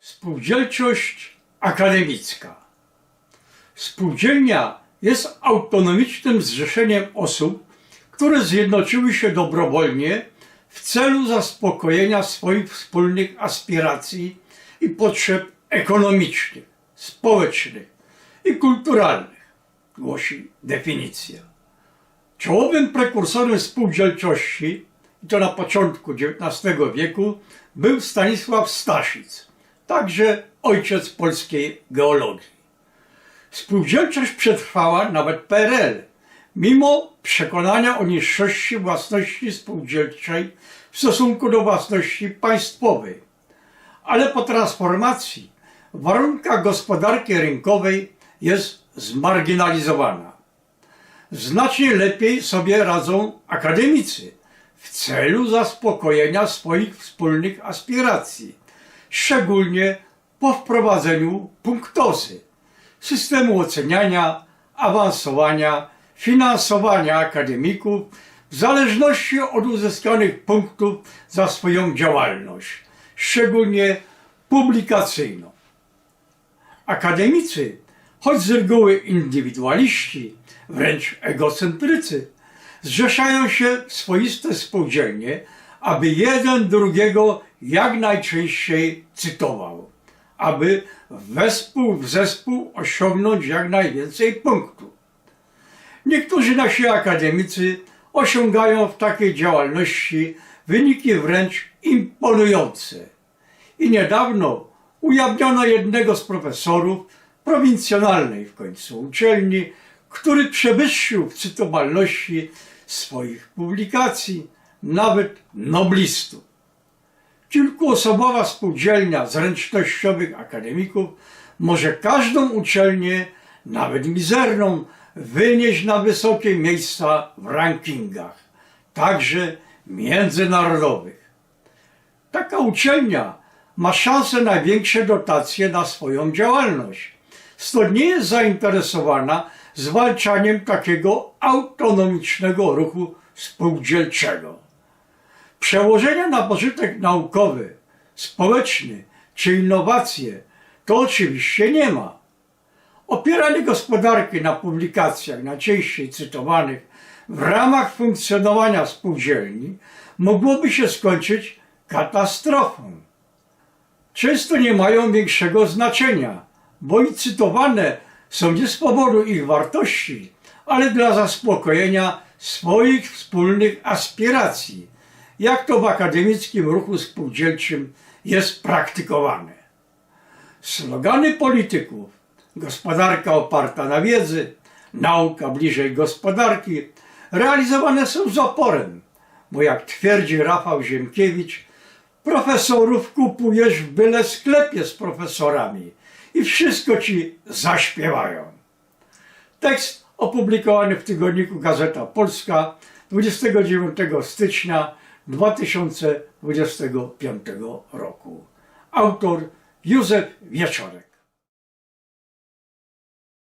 Spółdzielczość akademicka. Spółdzielnia jest autonomicznym zrzeszeniem osób, które zjednoczyły się dobrowolnie w celu zaspokojenia swoich wspólnych aspiracji i potrzeb ekonomicznych, społecznych i kulturalnych, głosi definicja. Czołowym prekursorem spółdzielczości, i to na początku XIX wieku, był Stanisław Staszic, także ojciec polskiej geologii. Spółdzielczość przetrwała nawet PRL, mimo przekonania o niższości własności spółdzielczej w stosunku do własności państwowej. Ale po transformacji w warunkach gospodarki rynkowej jest zmarginalizowana. Znacznie lepiej sobie radzą akademicy w celu zaspokojenia swoich wspólnych aspiracji, szczególnie po wprowadzeniu punktozy, systemu oceniania, awansowania, finansowania akademików w zależności od uzyskanych punktów za swoją działalność, szczególnie publikacyjną. Akademicy, choć z reguły indywidualiści, wręcz egocentrycy, zrzeszają się w swoiste spółdzielnie, aby jeden drugiego jak najczęściej cytował, aby wespół w zespół osiągnąć jak najwięcej punktów. Niektórzy nasi akademicy osiągają w takiej działalności wyniki wręcz imponujące. I niedawno ujawniono jednego z profesorów prowincjonalnej w końcu uczelni, który przewyższył w cytowalności swoich publikacji nawet noblistów. Kilkuosobowa spółdzielnia zręcznościowych akademików może każdą uczelnię, nawet mizerną, wynieść na wysokie miejsca w rankingach, także międzynarodowych. Taka uczelnia ma szansę na większe dotacje na swoją działalność. Stąd nie jest zainteresowana zwalczaniem takiego autonomicznego ruchu spółdzielczego. Przełożenia na pożytek naukowy, społeczny czy innowacje to oczywiście nie ma. Opieranie gospodarki na publikacjach najczęściej cytowanych w ramach funkcjonowania spółdzielni mogłoby się skończyć katastrofą. Często nie mają większego znaczenia, bo i cytowane są nie z powodu ich wartości, ale dla zaspokojenia swoich wspólnych aspiracji, jak to w akademickim ruchu spółdzielczym jest praktykowane. Slogany polityków. Gospodarka oparta na wiedzy, nauka bliżej gospodarki. Realizowane są z oporem, bo jak twierdzi Rafał Ziemkiewicz, profesorów kupujesz w byle sklepie z profesorami. I wszystko ci zaśpiewają. Tekst opublikowany w tygodniku Gazeta Polska 29 stycznia 2025 roku. Autor Józef Wieczorek.